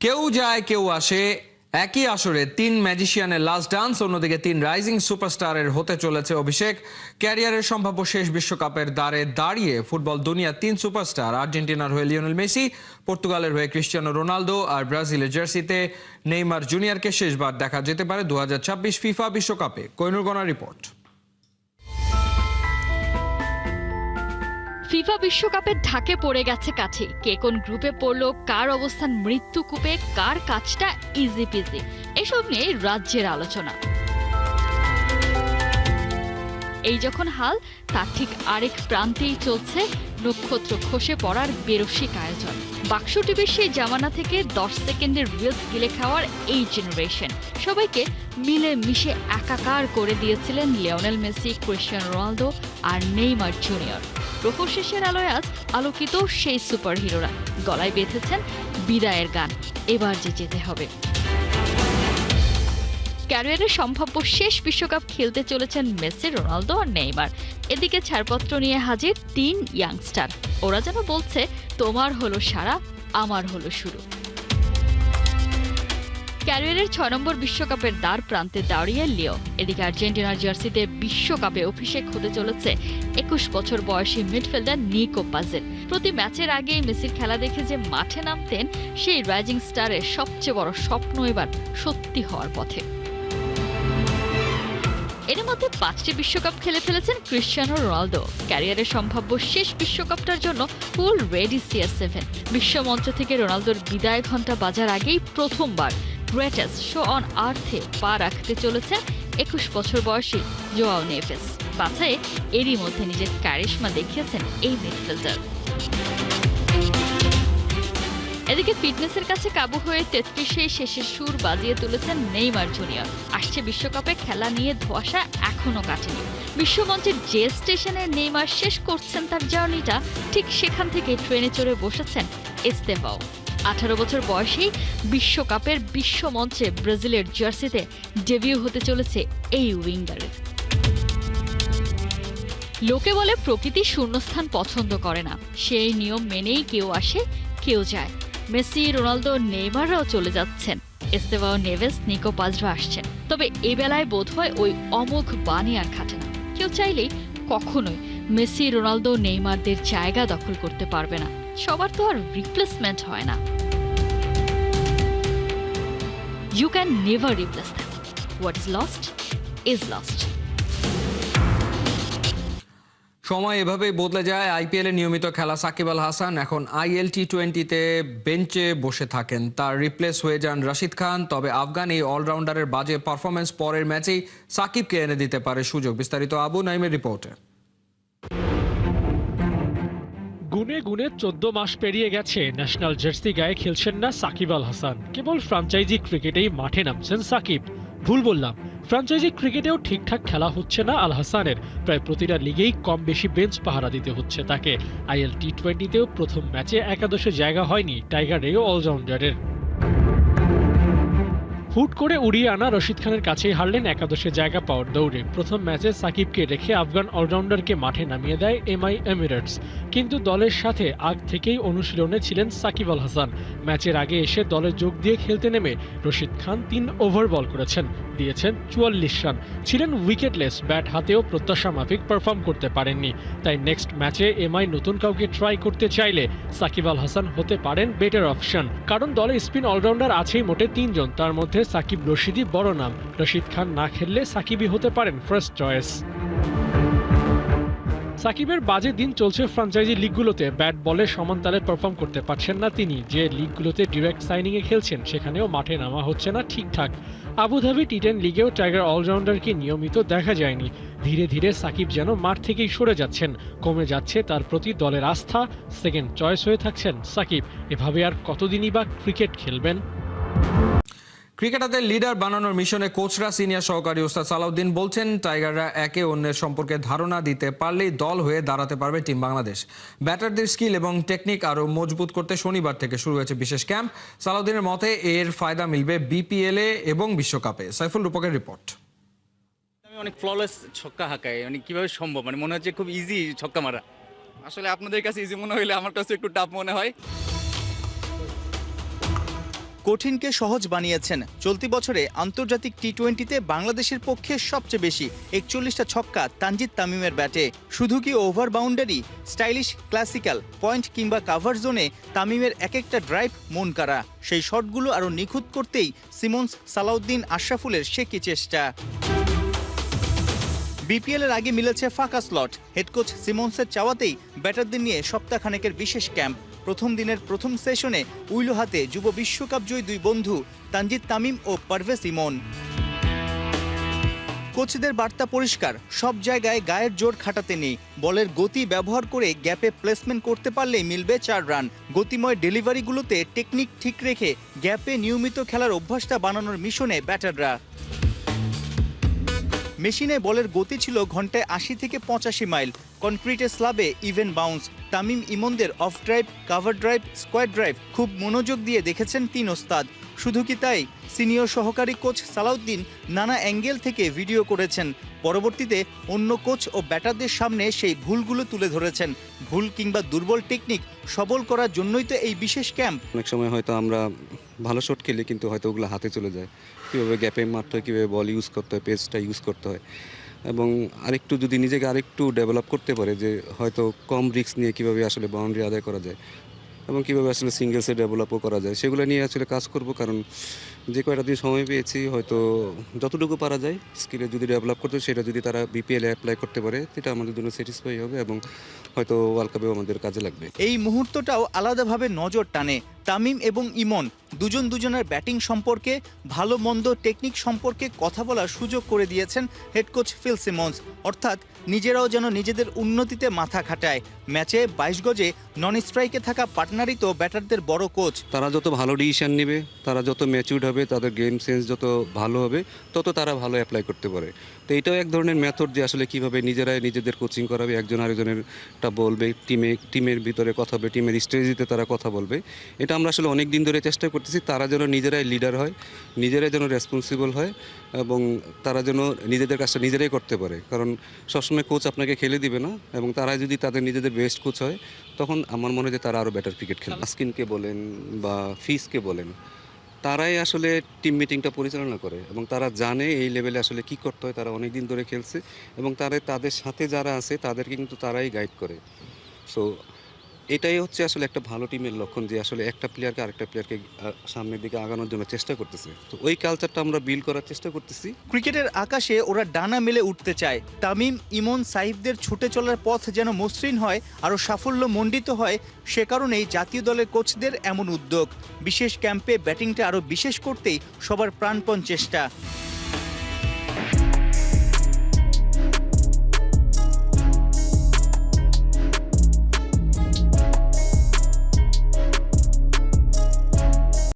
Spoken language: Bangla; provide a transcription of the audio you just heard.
কেউ যায়, কেউ আসে, একই আসরে তিন ম্যাজিশিয়ানের লাস্ট ডান্স অন্যদিকে তিন রাইজিং সুপারস্টারের হতে চলেছে অভিষেক। ক্যারিয়ারের সম্ভাব্য শেষ বিশ্বকাপের দ্বারে দাঁড়িয়ে ফুটবল দুনিয়ার তিন সুপারস্টার আর্জেন্টিনার হয়ে লিওনেল মেসি, পর্তুগালের হয়ে ক্রিস্টিয়ানো রোনালদো আর ব্রাজিলের জার্সিতে নেইমার জুনিয়রকে শেষবার দেখা যেতে পারে দু হাজার ছাব্বিশ ফিফা বিশ্বকাপে। কোহিনুর গনা রিপোর্ট। ফিফা বিশ্বকাপের ঢাকে পড়ে গেছে কাছে কে কোন গ্রুপে পড়ল, কার অবস্থান, মৃত্যু কূপে, কার কাজটা ইজি পিজি এসব নিয়ে রাজ্যের আলোচনা। এই যখন হাল, তার ঠিক আরেক প্রান্তেই চলছে নক্ষত্র খসে পড়ার বেরসিক আয়োজন। বাক্স টিভির সেই জামানা থেকে দশ সেকেন্ডের রিলস গিলে খাওয়ার এই জেনারেশন সবাইকে মিলে মিশে একাকার করে দিয়েছিলেন লিওনেল মেসি, ক্রিশ্চিয়ান রোনালদো আর নেইমার জুনিয়র। প্রহর শেষের আলোয় আজ আলোকিত সেই সুপারহিরোরা। গলায় বেঁধেছেন বিদায়ের গান। এবার যে যেতে হবে। ক্যারিয়ারের সম্ভাব্য শেষ বিশ্বকাপ খেলতে চলেছেন মেসি, রোনালদো আর নেইমার। এদিকে ছাড়পত্র নিয়ে হাজির তিন ইয়াংস্টার। ওরা যেন বলছে, তোমার হলো সারা, আমার হলো শুরু। ক্যারিয়ারের ছয় নম্বর বিশ্বকাপের দ্বার প্রান্তে দাঁড়িয়ে লিও। এদিকে আর্জেন্টিনার জার্সিতে বিশ্বকাপে অভিষেক হতে চলেছে একুশ বছর বয়সী মিডফিল্ডার নিকো পাজেল। প্রতি ম্যাচের আগে মেসির খেলা দেখে যে মাঠে নামতেন, সেই রাইজিং স্টারের সবচেয়ে বড় স্বপ্ন এবার সত্যি হওয়ার পথে। এর মধ্যে পাঁচটি বিশ্বকাপ খেলে ফেলেছেন ক্রিশ্চিয়ানো রোনালদো। ক্যারিয়ারের সম্ভাব্য শেষ বিশ্বকাপটার জন্য ফুল রেডি সিআর সেভেন। বিশ্বমঞ্চ থেকে রোনালদোর বিদায় ঘণ্টা বাজার আগেই প্রথমবার গ্রেটেস্ট শো অন আর্থে পা রাখতে চলেছে একুশ বছর বয়সী জোয়াও নেভেস বাছাইয়ে এরই মধ্যে নিজের কারিশমা দেখিয়েছেন এই মিডফিল্ডার। এদিকে ফিটনেসের কাছে কাবু হয়ে তেত্রিশে শেষের সুর বাজিয়ে তুলেছেন নেইমার জুনিয়র। আসছে বিশ্বকাপে খেলা নিয়ে ধোয়াশা এখনও কাটেনি। বিশ্বমঞ্চের যে স্টেশনে নেইমার শেষ করছেন তার জার্নিটা, ঠিক সেখান থেকে ট্রেনে চড়ে বসেছেন এস্তেভাও আঠারো বছর বয়সেই বিশ্বকাপের বিশ্বমঞ্চে ব্রাজিলের জার্সিতে ডেবিউ হতে চলেছে এই উইঙ্গারের লোকে বলে প্রকৃতি শূন্যস্থান পছন্দ করে না। সেই নিয়ম মেনেই কেউ আসে, কেউ যায়। মেসি, রোনালদো, নেইমাররাও চলে যাচ্ছেন। এস্তেভাও নেভেস, নিকো পাজরা আসছেন। তবে এ বেলায় বোধ হয় ওই অমোঘ বাণী আর খাটে না। কেউ চাইলেই কখনোই মেসি, রোনালদো, নেইমারদের জায়গা দখল করতে পারবে না। সবার তো আর রিপ্লেসমেন্ট হয় না। You can never replace them what is lost is lost সময় এভাবেই বদলে যায় আইপিএল নিয়মিত খেলা সাকিব আল হাসান। এখন আইএল টি টোয়েন্টিতে বেঞ্চে বসে থাকেন। তার রিপ্লেস হয়ে যান রাশিদ খান, তবে আফগান এই অলরাউন্ডারের বাজে পারফরমেন্স পরের ম্যাচেই সাকিবকে এনে দিতে পারে সুযোগ। বিস্তারিত আবু নাইমের রিপোর্টে। গুনে গুনে চোদ্দ মাস পেরিয়ে গেছে। ন্যাশনাল জার্সি গায়ে খেলছেন না সাকিব আল হাসান। কেবল ফ্রাঞ্চাইজি ক্রিকেটেই মাঠে নামছেন সাকিব। ভুল বললাম, ফ্রাঞ্চাইজি ক্রিকেটেও ঠিকঠাক খেলা হচ্ছে না আল হাসানের। প্রায় প্রতিটা লিগেই কম বেশি বেঞ্চ পাহারা দিতে হচ্ছে তাকে। আইএল টি টোয়েন্টিতেও প্রথম ম্যাচে একাদশে জায়গা হয়নি টাইগারেও অলরাউন্ডারের। হুট করে উড়িয়ে আনা রশিদ খানের কাছেই হারলেন একাদশে জায়গা পাওয়ার দৌড়ে। প্রথম ম্যাচে সাকিবকে রেখে আফগান অলরাউন্ডারকে মাঠে নামিয়ে দেয় এমআই এমিরেটস। কিন্তু দলের সাথে আগ থেকেই অনুশীলনে ছিলেন সাকিব আল হাসান। ম্যাচের আগে এসে দলে যোগ দিয়ে খেলতে নেমে রশিদ খান তিন ওভার বল করেছেন, দিয়েছেন চুয়াল্লিশ রান। ছিলেন উইকেটলেস, ব্যাট হাতেও প্রত্যাশা মাফিক পারফর্ম করতে পারেননি। তাই নেক্সট ম্যাচে এমআই নতুন কাউকে ট্রাই করতে চাইলে সাকিব আল হাসান হতে পারেন বেটার অপশন। কারণ দলে স্পিন অলরাউন্ডার আছেই মোটে তিনজন, তার মধ্যে সাকিব রশিদই বড় নাম। রশিদ খান না খেললে সাকিবই হতে পারেন ফার্স্ট চয়েস সাকিবের বাজে দিন চলছে ফ্রাঞ্চাইজি লিগগুলোতে ব্যাট বলে সমান পারফর্ম করতে পারছেন না তিনি। যে লিগগুলোতে ডিরেক্ট সাইনিংয়ে খেলছেন, সেখানেও মাঠে নামা হচ্ছে না ঠিকঠাক। আবুধাবি টি টেন লিগেও টাইগার অলরাউন্ডারকে নিয়মিত দেখা যায়নি। ধীরে ধীরে সাকিব যেন মাঠ থেকেই সরে যাচ্ছেন। কমে যাচ্ছে তার প্রতি দলের আস্থা। সেকেন্ড চয়েস হয়ে থাকছেন সাকিব। এভাবে আর কতদিনই বা ক্রিকেট খেলবেন? ক্রিকেটারদের লিডার বানানোর মিশনে কোচরা সিনিয়র সহকারী ওস্তাদ সালাউদ্দিন বলছেন টাইগাররা একে অন্যের সম্পর্কে ধারণা দিতে পারলেই দল হয়ে দাঁড়াতে পারবে টিম বাংলাদেশ। ব্যাটারদের স্কিল এবং টেকনিক আরও মজবুত করতে শনিবার থেকে শুরু হয়েছে বিশেষ ক্যাম্প। সালাউদ্দিনের মতে এর ফায়দা মিলবে বিপিএলে এবং বিশ্বকাপে। সাইফুল রূপকের রিপোর্ট। আমি অনেক ফ্ললেস ছক্কা হাঁকাই মানে কীভাবে সম্ভব? মানে মনে হচ্ছে খুব ইজি ছক্কা মারা। আসলে আপনাদের কাছে ইজি মনে হইলে আমার কাছে একটু টাফ মনে হয়। কঠিনকে সহজ বানিয়েছেন। চলতি বছরে আন্তর্জাতিক টি টোয়েন্টিতে বাংলাদেশের পক্ষে সবচেয়ে বেশি একচল্লিশটা ছক্কা তানজিদ তামিমের ব্যাটে। শুধু কি over boundary, stylish classical point কিংবা কাভার জোনে তামিমের এক একটা ড্রাইভ মন কারা সেই শটগুলো আরও নিখুঁত করতেই সিমন্স সালাউদ্দিন আশরাফুলের সে কি চেষ্টা? বিপিএল এর আগে মিলেছে ফাঁকা স্লট। হেড কোচ সিমন্সের চাওয়াতেই ব্যাটারদের নিয়ে সপ্তাহখানেকের বিশেষ ক্যাম্প। প্রথম দিনের প্রথম সেশনে উইলো হাতে যুব বিশ্বকাপ জয়ী দুই বন্ধু তানজিদ তামিম ও পারভেজ ইমন। কোচদের বার্তা পরিষ্কার, সব জায়গায় গায়ের জোর খাটাতে নেই। বলের গতি ব্যবহার করে গ্যাপে প্লেসমেন্ট করতে পারলেই মিলবে চার রান। গতিময় ডেলিভারিগুলোতে টেকনিক ঠিক রেখে গ্যাপে নিয়মিত খেলার অভ্যাসটা বানানোর মিশনে ব্যাটাররা। মেশিনে বলের গতি ছিল ঘন্টায় আশি থেকে পঁচাশি মাইল। কনক্রিটের স্লাবে even bounce. Tamim ইমনদের off drive, cover drive square drive খুব মনোযোগ দিয়ে দেখেছেন তিন ওস্তাদ। শুধু কি তাই? সিনিয়র সহকারী কোচ সালাউদ্দিন নানা অ্যাঙ্গেল থেকে ভিডিও করেছেন। পরবর্তীতে অন্য কোচ ও ব্যাটারদের সামনে সেই ভুলগুলো তুলে ধরেছেন। ভুল কিংবা দুর্বল টেকনিক সবল করার জন্যই তো এই বিশেষ ক্যাম্প অনেক সময় হয়তো আমরা ভালো শট খেলি কিন্তু হয়তো ওগুলো হাতে চলে যায়। কীভাবে গ্যাপে মারতে হয়, কীভাবে বল ইউজ করতে হয় পেজটা ইউজ করতে হয়। এবং আরেকটু যদি নিজেকে আরেকটু ডেভেলপ করতে পারে যে হয়তো কম রিস্ক নিয়ে কীভাবে আসলে বাউন্ডারি আদায় করা যায়। এবং কীভাবে আসলে সিঙ্গেলসে ডেভেলপও করা যায়, সেগুলো নিয়ে আসলে কাজ করব কারণ যে কয়টা দিন সময় পেয়েছি, হয়তো যতটুকু পারা যায় স্কিলে যদি ডেভেলপ করতে সেটা যদি তারা বিপিএলে অ্যাপ্লাই করতে পারে, সেটা আমাদের জন্য স্যাটিসফাই হবে এবং হয়তো ওয়ার্ল্ড কাপেও আমাদের কাজে লাগবে। এই মুহূর্তটাও আলাদাভাবে নজর টানে তামিম এবং ইমন। দুজন দুজনের ব্যাটিং সম্পর্কে, ভালো মন্দ টেকনিক সম্পর্কে কথা বলার সুযোগ করে দিয়েছেন হেড কোচ ফিল সিমন্স। অর্থাৎ নিজেরাও যেন নিজেদের উন্নতিতে মাথা খাটায়। ম্যাচে বাইশ গজে নন স্ট্রাইকে থাকা পার্টনারই তো ব্যাটারদের বড় কোচ। তারা যত ভালো ডিসিশন নেবে, তারা যত ম্যাচিউর্ড হবে, তাদের গেম সেন্স যত ভালো হবে, তত তারা ভালো অ্যাপ্লাই করতে পারে। তো এটাও এক ধরনের মেথড যে আসলে কীভাবে নিজেরাই নিজেদের কোচিং করাবে, একজন আরেকজনেরটা বলবে টিমে টিমের ভিতরে কথা হবে টিমের স্ট্র্যাটেজিতে তারা কথা বলবে। এটা আমরা আসলে অনেক দিন ধরে চেষ্টা করতেছি, তারা যেন নিজেরাই লিডার হয়, নিজেরাই যেন রেসপন্সিবল হয় এবং তারা যেন নিজেদের কাজটা নিজেরাই করতে পারে। কারণ সবসময় কোচ আপনাকে খেলে দিবে না এবং তারা যদি তাদের নিজেদের বেস্ট কোচ হয়, তখন আমার মনে হয় তারা আরও বেটার ক্রিকেট খেলে আসকিনকে বলেন বা ফিসকে বলেন, তারাই আসলে টিম মিটিংটা পরিচালনা করে এবং তারা জানে এই লেভেলে আসলে কি করতে হয়, তারা অনেক দিন ধরে খেলছে এবং তারা তাদের সাথে যারা আছে, তাদেরকে কিন্তু তারাই গাইড করে। সো এটাই হচ্ছে আসলে একটা ভালো টিমের লক্ষণ যে আসলে একটা প্লেয়ারকে আরেকটা প্লেয়ারকে সামনের দিকে আগানোর জন্য চেষ্টা করতেছে। তো ওই কালচারটা আমরা বিল করার চেষ্টা করতেছি। ক্রিকেটের আকাশে ওরা ডানা মেলে উঠতে চায়। তামিম, ইমন সাইফদের ছুটে চলার পথ যেন মসৃণ হয়, আরও সাফল্য মণ্ডিত হয়, সে কারণেই জাতীয় দলের কোচদের এমন উদ্যোগ। বিশেষ ক্যাম্পে ব্যাটিংটা আরও বিশেষ করতেই সবার প্রাণপণ চেষ্টা।